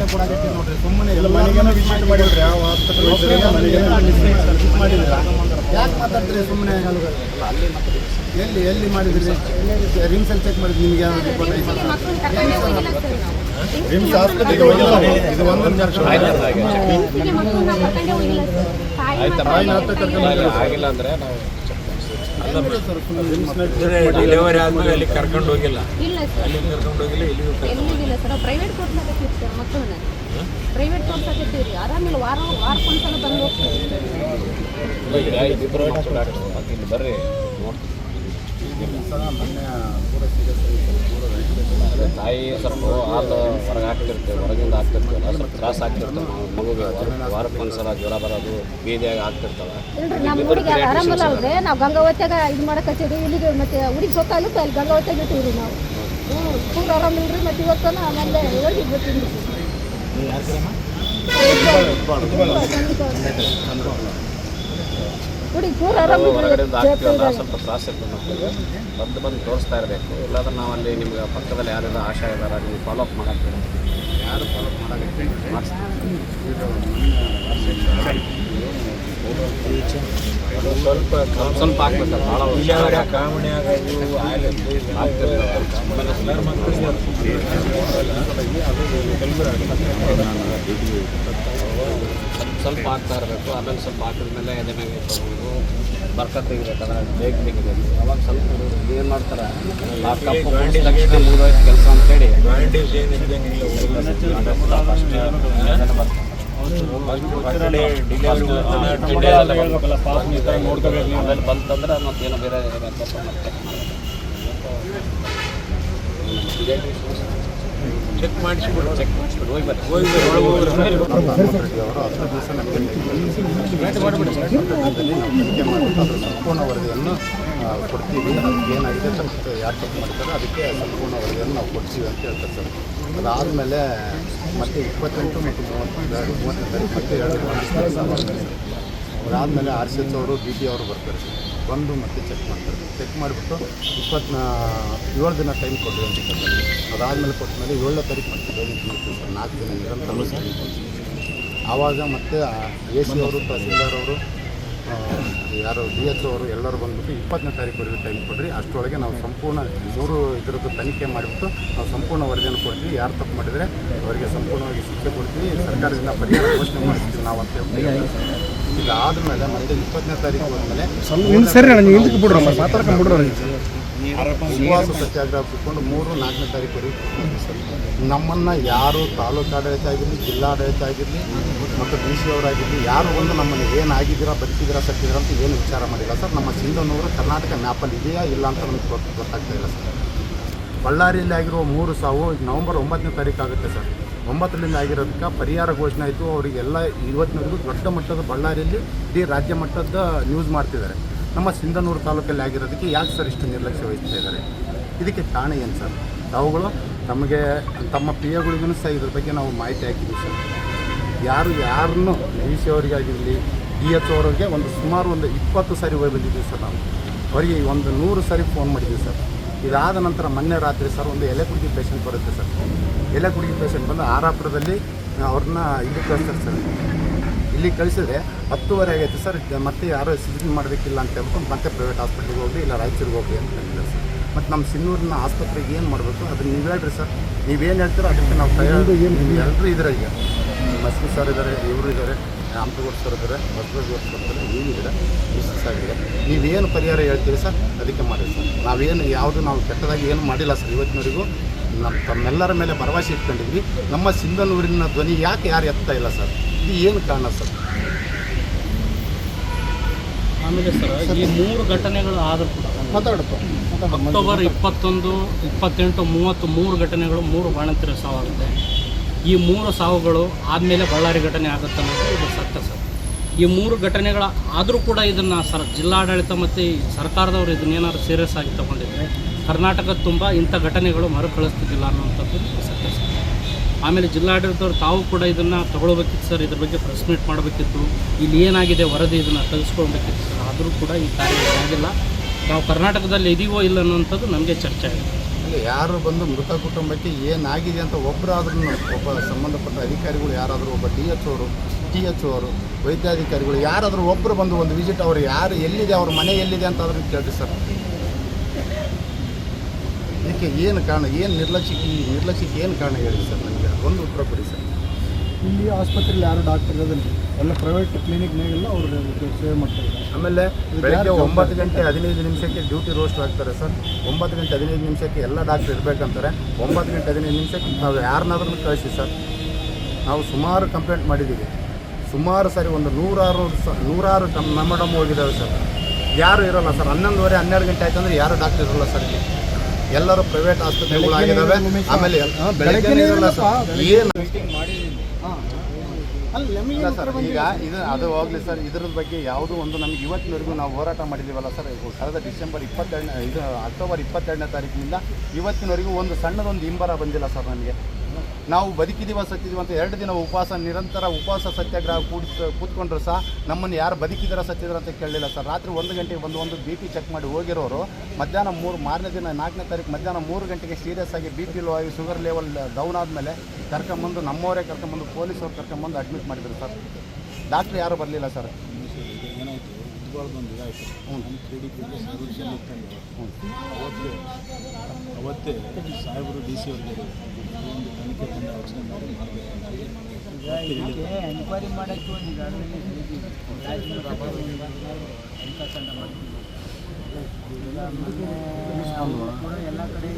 ಸುಮ್ಮನೆ ಕೊಡಾಕತ್ತೀವಿ ನೋಡ್ರಿ ಸುಮ್ಮನೆ ಎಲ್ಲ ಮನೆಗೇನೋ ವಿಸಿಟ್ ಮಾಡಿದ್ರಿ ಯಾವ ಮನೆಗೇನೋ ಮಾಡಿದ್ರ. ಯಾಕೆ ಮಾತಾಡ್ತೀರಿ ಸುಮ್ಮನೆ ಎಲ್ಲಿ ಎಲ್ಲಿ ಮಾಡಿದ್ರಿ? ರಿಮ್ಸಲ್ಲಿ ಚೆಕ್ ಮಾಡಿದ್ರಿ ನಿಮ್ಗೆ. ರಿಮ್ಸ್ ಹಾಸ್ಪಿಟಲ್ಗೆ ಹೋಗಿಲ್ಲ. ಇದು ಒಂದು ರಿಮ್ಸಿಗೆ ಮಕ್ಕಳು ನಾವು ಕರ್ಕೊಂಡೇ ಹೋಗಿಲ್ಲ. ಸರ್. ತಾಯಿ ತಾಯಿನ ಮಾತ್ರ ಕರ್ಕೊಂಡು ಆಗಿಲ್ಲ ಅಂದ್ರೆ ನಾವು ಡೆಲಿವರಿ ಆದ್ಮೇಲೆ ಅಲ್ಲಿ ಕರ್ಕೊಂಡು ಹೋಗಿಲ್ಲ ಇಲ್ಲ ಸರ್ ಅಲ್ಲಿ ಕರ್ಕೊಂಡು ಹೋಗಿಲ್ಲ ಇಲ್ಲಿ ಎಲ್ಲಿಗಿಲ್ಲ ಸರ್ ಪ್ರೈವೇಟ್ ತೋರ್ಸಾಕತ್ತೀವಿ ಸರ್ ಮಕ್ಕಳನ್ನ ಪ್ರೈವೇಟ್ ತೋರ್ಸಾಕತ್ತೀವಿ ರೀ ಆರಾಮಿಲ್ಲ ವಾರ ವಾರಕ್ಕೊಂದ್ಸಲ ಬಂದು ಹೋಗ್ತೀವಿ ಬರ್ರಿ ತಾಯಿ ಸ್ವಲ್ಪ ಹಾಲು ಹೊರಗೆ ಹಾಕ್ತಿರ್ತೇವೆ ಹೊರಗಿಂದ ಹಾಕ್ತಿರ್ತೇವೆ ಸ್ವಲ್ಪ ತ್ರಾಸ ಆಗ್ತಿರ್ತವೆ ನಾವು ಮಗುಗೆ ವಾರಕ್ಕೆ ವಾರಕ್ಕೊಂದ್ಸಲ ಜ್ವರ ಬರೋದು ಬೀದಿಯಾಗಿ ಆಗ್ತಿರ್ತವೆ ನಮ್ಮ ಹುಡುಗಿ ಆರಾಮಲ್ಲ ಅಲ್ರಿ ನಾವು ಗಂಗಾವತ್ಯಾಗ ಇದು ಮಾಡಕತ್ತೀವಿ ಇಲ್ಲಿಗೆ ಮತ್ತೆ ಹುಡುಗಿ ಗೊತ್ತಾಗಲಿಕ್ಕೆ ಅಲ್ಲಿ ಗಂಗಾವತ್ಯಾಗ ಇಟ್ಟಿವ್ರಿ ನಾವು ಹ್ಞೂ ಪೂರ ಆರಾಮಿಲ್ರಿ ಮತ್ತೆ ಇವತ್ತನ ಆಮೇಲೆ ಹೋಗಿ ಪೂರ ಹೊರಗಡೆಯಿಂದ ಹಾಕ್ತೀವಲ್ಲ ಆರಾಮಿಲ್ಲ ಸ್ವಲ್ಪ ತ್ರಾಸ ಇರ್ತದೆ ಮಕ್ಕಳಿಗೆ ಬಂದು ಬಂದು ತೋರಿಸ್ತಾ ಇರಬೇಕು. ಇಲ್ಲಾಂದ್ರೆ ನಾವು ಅಲ್ಲಿ ನಿಮ್ಗೆ ಪಕ್ಕದಲ್ಲಿ ಯಾರು ಆಶಾ ಇದ್ದಾರೆ ನೀವು ಫಾಲೋ ಅಪ್ ಮಾಡಕ್ಕೆ ಯಾರು ಫಾಲೋ ಅಪ್ ಅದು ಸ್ವಲ್ಪ ಸ್ವಲ್ಪ ಸ್ವಲ್ಪ ಹಾಕ್ಬೇಕು ಭಾಳ ಇಲ್ಲಿಯವರ ಕಾಮಣಿ ಆಗೋದು ಆಮೇಲೆ ಸ್ವಲ್ಪ ಹಾಕ್ತಾ ಇರಬೇಕು ಆಮೇಲೆ ಸ್ವಲ್ಪ ಹಾಕಿದ್ಮೇಲೆ ಎದೆ ಮೇಲೆ ತೊಗೊಂಡು ಬರ್ಕ ತೆಗಿಬೇಕಾದ್ರೆ ಬೇಗ ತೆಗಿಬೇಕು. ಅವಾಗ ಸ್ವಲ್ಪ ಏನು ಮಾಡ್ತಾರೆ ಲ್ಯಾಪ್ಟಾಪ್ ತಕ್ಷಣ ಮುಗಿದೋಯ್ತು ಕೆಲಸ ಅಂತೇಳಿ. ಆಮೇಲೆ ಬಂತಂದ್ರೆ ಮತ್ತೇನೋ ಬೇರೆ ಮತ್ತೆ ಚೆಕ್ ಮಾಡಿಸ್ಬಿಡು ಚೆಕ್ ಮಾಡಿಸ್ಬಿಟ್ಟು ಹೋಗಿ ಬರ್ರಿ. ಹೋಗಿ ಸಂಪೂರ್ಣ ವರದಿಯನ್ನು ಕೊಡ್ತೀವಿ. ಅದಕ್ಕೆ ಏನಾಗಿದೆ ಅಂತ ಯಾರು ಚೆಕ್ ಮಾಡ್ತಾರೆ? ಅದಕ್ಕೆ ಸಂಪೂರ್ಣ ವರದಿಯನ್ನು ನಾವು ಕೊಡ್ತೀವಿ ಅಂತ ಹೇಳ್ತಾರೆ ಸರ್. ಅದಾದಮೇಲೆ ಮತ್ತೆ ಇಪ್ಪತ್ತೆಂಟು ಮತ್ತು ಮೂವತ್ತು ಮೂವತ್ತನೇ ತಾರೀಕು ಮತ್ತೆ ಎರಡು ಅದಾದಮೇಲೆ ಆರ್ ಸಿ ಎಚ್ ಅವರು ಬಿ ಟಿ ಅವರು ಬರ್ತಾರೆ. ಸರ್ ಬಂದು ಮತ್ತೆ ಚೆಕ್ ಮಾಡ್ತಾರೆ. ಚೆಕ್ ಮಾಡಿಬಿಟ್ಟು ಇಪ್ಪತ್ನ ಏಳು ದಿನ ಟೈಮ್ ಕೊಡಿ ಅಂತ ಅದಾದಮೇಲೆ ಅದಾದಮೇಲೆ ಕೊಟ್ಟಮೇಲೆ ಏಳನೇ ತಾರೀಕು ಮತ್ತೆ ಸರ್. ನಾಲ್ಕು ದಿನ ನಿರಂತರ ಆವಾಗ ಮತ್ತೆ ಎ ಸಿ ಅವರು ತಹಸೀಲ್ದಾರ್ ಅವರು ಯಾರು ಡಿ ಎಚ್ ಅವರು ಎಲ್ಲರೂ ಬಂದ್ಬಿಟ್ಟು ಇಪ್ಪತ್ತನೇ ತಾರೀಕುವರೆಗೆ ಟೈಮ್ ಕೊಡ್ರಿ. ಅಷ್ಟರೊಳಗೆ ನಾವು ಸಂಪೂರ್ಣ ಮೂರು ಇದರದ್ದು ತನಿಖೆ ಮಾಡಿಬಿಟ್ಟು ನಾವು ಸಂಪೂರ್ಣ ವರದಿಯನ್ನು ಕೊಡ್ತೀವಿ. ಯಾರು ತಪ್ಪು ಮಾಡಿದರೆ ಅವರಿಗೆ ಸಂಪೂರ್ಣವಾಗಿ ಶಿಕ್ಷೆ ಕೊಡ್ತೀವಿ. ಸರ್ಕಾರದಿಂದ ಪರಿಹಾರ ಘೋಷಣೆ ಮಾಡ್ತೀವಿ ನಾವು ಅಂತ ಹೇಳ್ತೀವಿ ಈಗ ಆದಮೇಲೆ ಮತ್ತೆ ಇಪ್ಪತ್ತನೇ ತಾರೀಕು ಹೋದ್ಮೇಲೆ ಸರಿ ನಾನು ಹಿಂದಕ್ಕೆ ಬಿಡ್ರಮ್ಮ ಮಾತಾಡ್ಕೊಂಡು ಬಿಡ್ರಿ ಉಪವಾಸ ಸತ್ಯಾಗ್ರಹ ಕೂತ್ಕೊಂಡು ಮೂರು ನಾಲ್ಕನೇ ತಾರೀಕುವರೆಗೆ ನಮ್ಮನ್ನು ಯಾರು ತಾಲೂಕು ಆಡಳಿತ ಆಗಿರಲಿ ಜಿಲ್ಲಾಡಳಿತ ಆಗಿರಲಿ ಮತ್ತು ಡಿ ಸಿ ಅವರಾಗಿರಲಿ ಯಾರು ಒಂದು ನಮ್ಮನ್ನು ಏನಾಗಿದ್ದೀರಾ ಬದುಕಿದ್ದೀರಾ ಸತ್ತಿದ್ದೀರಾ ಅಂತ ಏನು ವಿಚಾರ ಮಾಡಿಲ್ಲ ಸರ್. ನಮ್ಮ ಸಿಂಧನೂರು ಕರ್ನಾಟಕ ಮ್ಯಾಪಲ್ಲಿ ಇದೆಯಾ ಇಲ್ಲ ಅಂತ ನಮಗೆ ಗೊತ್ತು ಗೊತ್ತಾಗ್ತಾ ಇಲ್ಲ ಸರ್. ಬಳ್ಳಾರಿಯಲ್ಲಿ ಆಗಿರುವ ಮೂರು ಸಾವು ನವಂಬರ್ ಒಂಬತ್ತನೇ ತಾರೀಕು ಆಗುತ್ತೆ ಸರ್. ಒಂಬತ್ತರಿಂದ ಆಗಿರೋದಕ್ಕೆ ಪರಿಹಾರ ಘೋಷಣೆ ಆಯಿತು. ಅವರಿಗೆಲ್ಲ ಇವತ್ತಿನವರೆಗೂ ದೊಡ್ಡ ಮಟ್ಟದ ಬಳ್ಳಾರಿಯಲ್ಲಿ ಇಡೀ ರಾಜ್ಯ ಮಟ್ಟದ ನ್ಯೂಸ್ ಮಾಡ್ತಿದ್ದಾರೆ. ನಮ್ಮ ಸಿಂಧನೂರು ತಾಲೂಕಲ್ಲಿ ಆಗಿರೋದಕ್ಕೆ ಯಾಕೆ ಸರ್ ಇಷ್ಟು ನಿರ್ಲಕ್ಷ್ಯ ವಹಿಸ್ತಾ ಇದ್ದಾರೆ? ಇದಕ್ಕೆ ಕಾರಣ ಏನು ಸರ್ ತಾವುಗಳು ತಮಗೆ, ತಮ್ಮ ಪ್ರಿಯಗಳಿಗೂ ಸಹ ಇದ್ರ ಬಗ್ಗೆ ನಾವು ಮಾಹಿತಿ ಹಾಕಿದ್ವಿ ಸರ್ ಯಾರು ಯಾರನ್ನು ಡಿ ಸಿ ಅವರಿಗಾಗಿರಲಿ, ಡಿ ಎಚ್ ಅವರಿಗೆ ಒಂದು ಸುಮಾರು ಒಂದು ಇಪ್ಪತ್ತು ಸಾರಿ ಹೋಗಿ ಬಂದಿದ್ದೀವಿ ಸರ್ ನಾವು. ಅವರಿಗೆ ಒಂದು ನೂರು ಸಾರಿ ಫೋನ್ ಮಾಡಿದ್ದೀವಿ ಸರ್ ಇದಾದ ನಂತರ ಮೊನ್ನೆ ರಾತ್ರಿ ಸರ್ ಒಂದು ಎಲೆ ಕುಡಿಗೆ ಪೇಷಂಟ್ ಬರುತ್ತೆ ಸರ್. ಎಲೆ ಕುಡಿಗೆ ಪೇಷಂಟ್ ಬಂದು ಆರಾಪುರದಲ್ಲಿ ಅವ್ರನ್ನ ಇಲ್ಲಿ ಕಳಿಸ್ತಾರೆ ಸರ್. ಇಲ್ಲಿ ಕಳಿಸಿದ್ರೆ ಹತ್ತುವರೆ ಆಗೈತೆ ಸರ್. ಮತ್ತೆ ಯಾರೋ ಸಿಜನ್ ಮಾಡಬೇಕಿಲ್ಲ ಅಂತ ಹೇಳ್ಬಿಟ್ಟು ಮತ್ತೆ ಪ್ರೈವೇಟ್ ಹಾಸ್ಪಿಟ್ಲಿಗೆ ಹೋಗಿ ಇಲ್ಲ ರಾಯಚೂರಿಗೆ ಹೋಗಿ ಅಂತ ಹೇಳಿದ್ರೆ ಸರ್. ಮತ್ತು ನಮ್ಮ ಸಿನ್ನೂರಿನ ಆಸ್ಪತ್ರೆಗೆ ಏನು ಮಾಡಬೇಕು? ಅದನ್ನು ನೀವು ಹೇಳ್ರಿ ಸರ್. ನೀವೇನು ಹೇಳ್ತೀರೋ ಅದಕ್ಕೆ ನಾವು ಎಲ್ಲರೂ ಹೇಳಿದ್ರು ಈಗ? ಮಸ್ಕಿ ಸರ್ ಇದ್ದಾರೆ ಇವರು ಇದ್ದಾರೆ ರಾಮತಗೌಡ ಸರ್ ಇದ್ದಾರೆ ಬಸವರಾಜ್ ಸರ್ ಇದ್ದಾರೆ ನೀವಿದ್ದಾರೆ ಮಿಸ್ ಸರ್ ಇದ್ದಾರೆ ನೀವೇನು ಪರಿಹಾರ ಹೇಳ್ತೀರಿ ಸರ್ ಅದಕ್ಕೆ ಮಾಡಿ ಸರ್ ನಾವೇನು ಯಾವುದು ನಾವು ಕೆಟ್ಟದಾಗಿ ಏನು ಮಾಡಿಲ್ಲ ಸರ್ ಇವತ್ತಿನವರೆಗೂ ನಮ್ಮ ತಮ್ಮೆಲ್ಲರ ಮೇಲೆ ಭರವಸೆ ಇಟ್ಕೊಂಡಿದ್ವಿ. ನಮ್ಮ ಸಿಂಧನೂರಿನ ಧ್ವನಿ ಯಾಕೆ ಯಾರು ಎತ್ತಾ ಇಲ್ಲ ಸರ್ ಇದು ಏನು ಕಾರಣ ಸರ್ ಆಮೇಲೆ ಸರ್ ಈ ಮೂರು ಘಟನೆಗಳು ಆದರೂ ಕೂಡ ಮಾತಾಡಪ್ಪ ಅಕ್ಟೋಬರ್ ಇಪ್ಪತ್ತೊಂದು ಇಪ್ಪತ್ತೆಂಟು ಮೂವತ್ತು ಮೂರು ಘಟನೆಗಳು ಮೂರು ಬಾಣಂತಿರ ಸಾವಾಗುತ್ತೆ ಈ ಮೂರು ಸಾವುಗಳು ಆದಮೇಲೆ ಬಳ್ಳಾರಿ ಘಟನೆ ಆಗುತ್ತೆ ಅನ್ನೋದು ಇದು ಸತ್ಯ ಸರ್. ಈ ಮೂರು ಘಟನೆಗಳ ಆದರೂ ಕೂಡ ಇದನ್ನು ಸರ್ ಜಿಲ್ಲಾಡಳಿತ ಮತ್ತು ಸರ್ಕಾರದವರು ಇದನ್ನೇನಾದ್ರು ಸೀರಿಯಸ್ ಆಗಿ ತಗೊಂಡಿದ್ರೆ ಕರ್ನಾಟಕದ ತುಂಬ ಇಂಥ ಘಟನೆಗಳು ಮರುಕಳಿಸ್ತಿದ್ದಿಲ್ಲ ಅನ್ನುವಂಥದ್ದು ಸತ್ಯ ಸರ್. ಆಮೇಲೆ ಜಿಲ್ಲಾಡಳಿತವ್ರು ತಾವು ಕೂಡ ಇದನ್ನು ತಗೊಳ್ಬೇಕಿತ್ತು ಸರ್, ಇದ್ರ ಬಗ್ಗೆ ಪ್ರೆಸ್ ಮೀಟ್ ಮಾಡಬೇಕಿತ್ತು. ಇಲ್ಲಿ ಏನಾಗಿದೆ ವರದಿ ಇದನ್ನು ತೆಗೆಸ್ಕೊಳ್ಬೇಕಿತ್ತು ಸರ್, ಆದರೂ ಕೂಡ ಈ ಕಾರ್ಯ ಆಗಿಲ್ಲ ನಾವು ಕರ್ನಾಟಕದಲ್ಲಿ ಇದೀವೋ ಇಲ್ಲ ಅನ್ನುವಂಥದ್ದು ನಮಗೆ ಚರ್ಚೆ ಆಗಿದೆ. ಇಲ್ಲ ಯಾರು ಬಂದು ಮೃತ ಕುಟುಂಬಕ್ಕೆ ಏನಾಗಿದೆ ಅಂತ ಒಬ್ಬರಾದ್ರೂ ಒಬ್ಬ ಸಂಬಂಧಪಟ್ಟ ಅಧಿಕಾರಿಗಳು ಯಾರಾದರೂ ಒಬ್ಬ ಡಿ ಎಚ್ ಅವರು, ಟಿ ಎಚ್ ಅವರು, ವೈದ್ಯಾಧಿಕಾರಿಗಳು ಯಾರಾದರೂ ಒಬ್ಬರು ಬಂದು ಒಂದು ವಿಸಿಟ್ ಅವರು ಯಾರು, ಎಲ್ಲಿದೆ, ಅವ್ರ ಮನೆ ಎಲ್ಲಿದೆ ಅಂತ ಆದ್ರೂ ಕೇಳಿ ಸರ್. ಇದಕ್ಕೆ ಏನು ಕಾರಣ, ಏನು ನಿರ್ಲಕ್ಷ್ಯಕ್ಕೆ ನಿರ್ಲಕ್ಷ್ಯಕ್ಕೆ ಏನು ಕಾರಣ ಹೇಳಿ ಸರ್ ನನಗೆ ಒಂದು ಉತ್ತರ ಕೊಡಿ ಸರ್. ಇಲ್ಲಿ ಆಸ್ಪತ್ರೆಯಲ್ಲಿ ಯಾರು ಡಾಕ್ಟರ್ ಇರೋದಿಲ್ಲ. ಎಲ್ಲ ಪ್ರೈವೇಟ್ ಕ್ಲಿನಿಕ್ನಾಗೆಲ್ಲ ಅವರು ಸೇವೆ ಮಾಡ್ತಾರೆ ಆಮೇಲೆ ಬೆಳಗ್ಗೆ ಒಂಬತ್ತು ಗಂಟೆ ಹದಿನೈದು ನಿಮಿಷಕ್ಕೆ ಡ್ಯೂಟಿ ರೋಸ್ಟ್ ಆಗ್ತಾರೆ ಸರ್. ಒಂಬತ್ತು ಗಂಟೆ ಹದಿನೈದು ನಿಮಿಷಕ್ಕೆ ಎಲ್ಲ ಡಾಕ್ಟರ್ ಇರಬೇಕಂತಾರೆ. ಒಂಬತ್ತು ಗಂಟೆ ಹದಿನೈದು ನಿಮಿಷಕ್ಕೆ ನಾವು ಯಾರನ್ನಾದ್ರೂ ಕಳಿಸಿ ಸರ್. ನಾವು ಸುಮಾರು ಕಂಪ್ಲೇಂಟ್ ಮಾಡಿದ್ದೀವಿ. ಸುಮಾರು ಸರಿ ಒಂದು ನೂರಾರು ಸ ನೂರಾರು ಕಮ್ ಮೆಮೊಡಮ್ ಹೋಗಿದ್ದಾವೆ ಸರ್. ಯಾರು ಇರೋಲ್ಲ ಸರ್. ಹನ್ನೊಂದುವರೆ ಹನ್ನೆರಡು ಗಂಟೆ ಆಯ್ತು ಅಂದರೆ ಯಾರು ಡಾಕ್ಟರ್ ಇರೋಲ್ಲ ಸರ್ ಎಲ್ಲರೂ ಪ್ರೈವೇಟ್ ಆಸ್ಪತ್ರೆಗಳು ಆಗಿದ್ದಾವೆ ಆಮೇಲೆ ಏನು ಇಲ್ಲ ಸರ್ ಈಗ ಇದು ಅದು ಹೋಗಲಿ ಸರ್ ಇದ್ರ ಬಗ್ಗೆ ಯಾವುದು ಒಂದು ನಮಗೆ ಇವತ್ತಿನವರೆಗೂ ನಾವು ಹೋರಾಟ ಮಾಡಿದ್ದೀವಲ್ಲ ಸರ್ ಕಳೆದ ಡಿಸೆಂಬರ್ ಇಪ್ಪತ್ತೆರಡನೇ ಇದು ಅಕ್ಟೋಬರ್ ಇಪ್ಪತ್ತೆರಡನೇ ತಾರೀಕಿನಿಂದ ಇವತ್ತಿನವರೆಗೂ ಒಂದು ಸಣ್ಣದೊಂದು ಇಂಬರ ಬಂದಿಲ್ಲ ಸರ್ ನನಗೆ ನಾವು ಬದುಕಿದೀವ ಸತ್ತಿದೀವ ಅಂತ ಎರಡು ದಿನ ಉಪವಾಸ, ನಿರಂತರ ಉಪವಾಸ ಸತ್ಯಾಗ್ರಹ ಕೂಡ ಕೂತ್ಕೊಂಡ್ರು ಸಹ ನಮ್ಮನ್ನು ಯಾರು ಬದುಕಿದಾರ, ಸತ್ತಿದಾರ ಅಂತ ಕೇಳಲಿಲ್ಲ ಸರ್. ರಾತ್ರಿ ಒಂದು ಗಂಟೆಗೆ ಬಂದು ಒಂದು ಬಿ ಪಿ ಚೆಕ್ ಮಾಡಿ ಹೋಗಿರೋರು, ಮಧ್ಯಾಹ್ನ ಮೂರು, ಮಾರನೇ ದಿನ ನಾಲ್ಕನೇ ತಾರೀಕು ಮಧ್ಯಾಹ್ನ ಮೂರು ಗಂಟೆಗೆ ಸೀರಿಯಸ್ ಆಗಿ ಬಿ ಪಿ ಲೋ ಆಗಿ ಶುಗರ್ ಲೆವೆಲ್ ಡೌನ್ ಆದಮೇಲೆ ಕರ್ಕೊಂಬಂದು ನಮ್ಮವರೇ ಕರ್ಕೊಂಬಂದು, ಪೊಲೀಸವ್ರು ಕರ್ಕೊಂಬಂದು ಅಡ್ಮಿಟ್ ಮಾಡಿದರು ಸರ್. ಡಾಕ್ಟ್ರ್ ಯಾರೂ ಬರಲಿಲ್ಲ ಸರ್. ಏನಾಯಿತು ಉದ್ಬಾಳ್ದೊಂದು ಇದಾಯಿತು ನಮ್ಮ ತ್ರೀ ಡಿ ಪಿ ಸರ್ವಿಷನ್ ಇಟ್ಕೊಂಡು ಅವತ್ತೇ ಅವತ್ತೇ ಸಾಹೇಬರು ಡಿ ಸಿ ಅವ್ರಿಗೆ ಒಂದು ತನಿಖೆ ತಂಡ ರಚನೆ ಮಾಡಿ ಮಾಡಬೇಕು ಎನ್ಕ್ವೈರಿ ಮಾಡೋಕ್ಕೆ ಒಂದು ಈಗಾಗಲೇ ಎಲ್ಲ ಕಡೆ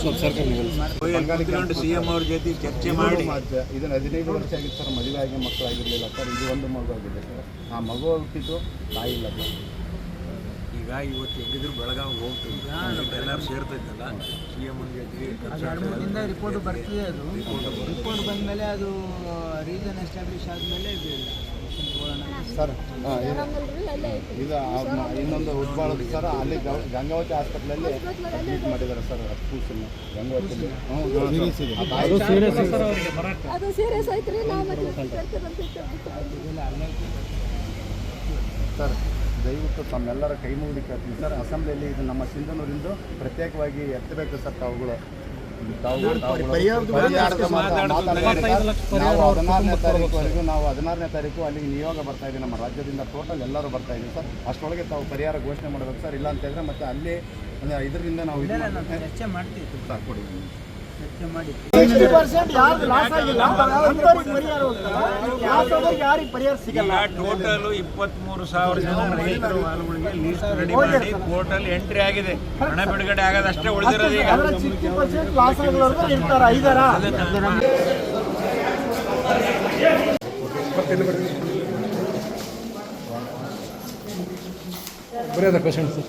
ಸ್ವಲ್ಪ ಸಿ ಅವ್ರ. ಜೊತೆ ಚರ್ಚೆ ಮಾಡಿ ಇದನ್ನ ಹದಿನೈದು ವರ್ಷ ಆಗಿತ್ತು ಸರ್ ಮದುವೆ ಆಗಿ ಮಕ್ಕಳಾಗಿರಲಿಲ್ಲ ಸರ್ ಇದು ಒಂದು ಮಗು ಆಗಿದೆ ಸರ್ ಆ ಮಗು ಹುಟ್ಟಿದ್ದು ತಾಯಿ ಇಲ್ಲ ಈಗ ಇವತ್ತು ಹೆಂಗಿದ್ರು ಬೆಳಗಾವಿ ಹೋಗ್ತೀವಿ. ಎಲ್ಲರೂ ಸೇರ್ತೈತಲ್ಲ ಸಿ ಎಂ ಜೊತೆ ಎರಡು ಮೂರಿಂದ ರಿಪೋರ್ಟ್ ಬರ್ತಿದೆ ಅದು. ರಿಪೋರ್ಟ್ ಬಂದಮೇಲೆ ಅದು ರೀಸನ್ ಎಸ್ಟಾಬ್ಲಿಷ್ ಆದಮೇಲೆ ಸರ್ ಹಾಂ ಇದು ಇನ್ನೊಂದು ಉದ್ಬಾಳದ ಸರ್. ಅಲ್ಲಿ ಗಂ- ಗಂಗಾವತಿ ಹಾಸ್ಪಿಟ್ಲಲ್ಲಿ ಅಡ್ಮಿಟ್ ಮಾಡಿದ್ದಾರೆ ಸರ್. ಕೂಸನ್ನು ಗಂಗಾವತಿ ಅದು ಸೀರಿಯಸ್ ನಾವು ಸರ್ ದಯವಿಟ್ಟು ತಮ್ಮೆಲ್ಲರ ಕೈ ಮುಗಿದು ಕೇಳ್ತೀನಿ. ಸರ್ ಅಸೆಂಬ್ಲಿಯಲ್ಲಿ ಇದು ನಮ್ಮ ಸಿಂಧನೂರಿಂದು ಪ್ರತ್ಯೇಕವಾಗಿ ಎತ್ತಬೇಕು ಸರ್ ತಾವುಗಳು. ಹದಿನಾರನೇ ತಾರೀಕು ನಾವು ಹದಿನಾರನೇ ತಾರೀಕು ಅಲ್ಲಿಗೆ ನಿಯೋಗ ಬರ್ತಾ ಇದ್ದೀವಿ ನಮ್ಮ ರಾಜ್ಯದಿಂದ ಟೋಟಲ್ ಎಲ್ಲರೂ ಬರ್ತಾ ಇದ್ದೀವಿ ಸರ್. ಅಷ್ಟರೊಳಗೆ ತಾವು ಪರಿಹಾರ ಘೋಷಣೆ ಮಾಡಬೇಕು ಸರ್. ಇಲ್ಲ ಅಂತ ಹೇಳಿದ್ರೆ ಮತ್ತೆ ಅಲ್ಲಿ ಇದರಿಂದ ನಾವು ಚರ್ಚೆ ಮಾಡ್ತೀವಿ. ಸರ್, ಕೊಡಿ. ಟೋಟಲ್ ಇಪ್ಪತ್ಮೂರು ಸಾವಿರ ಜನ ರೈತರು ಹೊಲಗಳಿಗೆ ಲೀಸ್ಟ್ ರೆಡಿ ಮಾಡಿ ಕೋರ್ಟಲ್ಲಿ ಎಂಟ್ರಿ ಆಗಿದೆ. ಹಣ ಬಿಡುಗಡೆ ಆಗೋದು ಅಷ್ಟೇ ಉಳಿದಿರೋದು ಈಗ. ಬರೀ ಅದ ಪೇಷಂಟ್ ಸರ್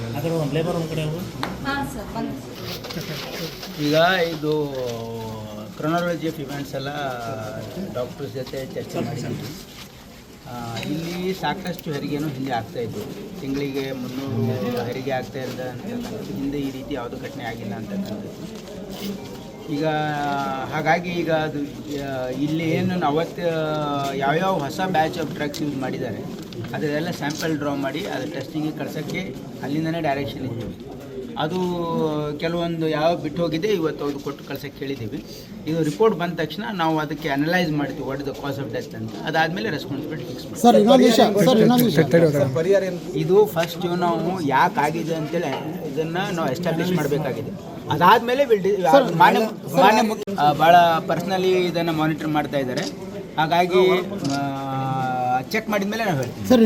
ಈಗ ಲೇಬರ್ ಇದು ಕ್ರೊನಾಲಜಿ ಆಫ್ ಇವೆಂಟ್ಸ್ ಎಲ್ಲ ಡಾಕ್ಟರ್ಸ್ ಜೊತೆ ಚರ್ಚೆ ಮಾಡಿದ್ದೀವಿ. ಇಲ್ಲಿ ಸಾಕಷ್ಟು ಹೆರಿಗೆನೂ ಹಿಂದೆ ಆಗ್ತಾ ಇದ್ವು. ತಿಂಗಳಿಗೆ ಮುನ್ನೂರು ಹೆರಿಗೆ ಆಗ್ತಾ ಅಂತ ಹಿಂದೆ ಈ ರೀತಿ ಯಾವುದೂ ಘಟನೆ ಆಗಿಲ್ಲ ಅಂತಕ್ಕಂಥದ್ದು. ಈಗ ಹಾಗಾಗಿ ಈಗ ಅದು ಇಲ್ಲಿ ಏನು ಅವತ್ತು ಯಾವ್ಯಾವ ಹೊಸ ಬ್ಯಾಚ್ ಆಫ್ ಡ್ರಗ್ಸ್ ಯೂಸ್ ಮಾಡಿದ್ದಾರೆ ಅದರೆಲ್ಲ ಸ್ಯಾಂಪಲ್ ಡ್ರಾ ಮಾಡಿ ಅದು ಟೆಸ್ಟಿಂಗಿಗೆ ಕಳ್ಸೋಕ್ಕೆ ಅಲ್ಲಿಂದನೇ ಡೈರೆಕ್ಷನ್ ಇದ್ದೀವಿ ಅದು ಕೆಲವೊಂದು ಯಾವ ಬಿಟ್ಟು ಹೋಗಿದೆ ಇವತ್ತು ಅವ್ರು ಕೊಟ್ಟು ಕಳ್ಸೋಕ್ಕೆ ಕೇಳಿದ್ದೀವಿ. ಇದು ರಿಪೋರ್ಟ್ ಬಂದ ತಕ್ಷಣ ನಾವು ಅದಕ್ಕೆ ಅನಲೈಸ್ ಮಾಡ್ತೀವಿ what the cause of death ಅಂತ. ಅದಾದಮೇಲೆ ರೆಸ್ಪಾನ್ಸಿಬಿಲಿಟಿ ಫಿಕ್ಸ್ ಮಾಡ್ತೀವಿ. ಇದು ಫಸ್ಟ್ ನಾವು ಯಾಕೆ ಆಗಿದೆ ಅಂತೇಳಿ ಇದನ್ನು ನಾವು ಎಸ್ಟಾಬ್ಲಿಷ್ ಮಾಡಬೇಕಾಗಿದೆ. ಅದಾದಮೇಲೆ ಮಾನ್ಯ ಮಾನ್ಯ ಭಾಳ ಪರ್ಸ್ನಲಿ ಇದನ್ನು ಮಾನಿಟರ್ ಮಾಡ್ತಾ ಇದ್ದಾರೆ. ಹಾಗಾಗಿ ಚೆಕ್ ಮಾಡಿದ್ಮೇಲೆ ನಾವು ಹೇಳ್ತೀವಿ.